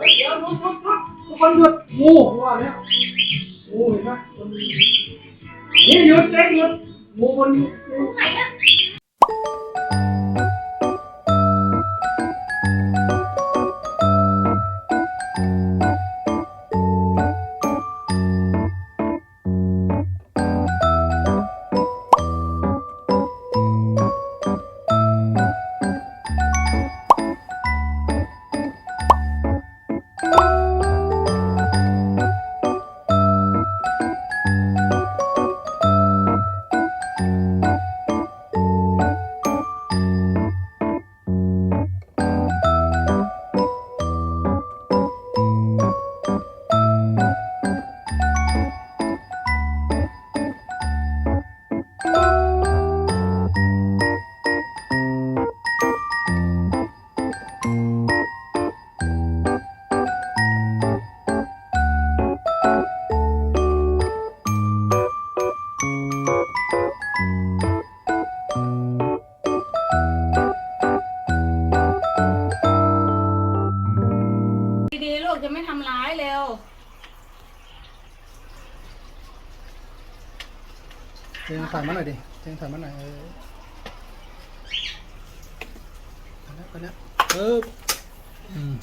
เดี๋ยวหยุดหยุดหยุดทุกคนหยุดงูว่าแล้วงูเห็นไหมนี่หยุดเจ๊หยุดงูบนงูดี วเจงถ่ายมาหน่อยดิเจงถ่ายมาหน่อยเออไปแล้วไปแล้วเอออืม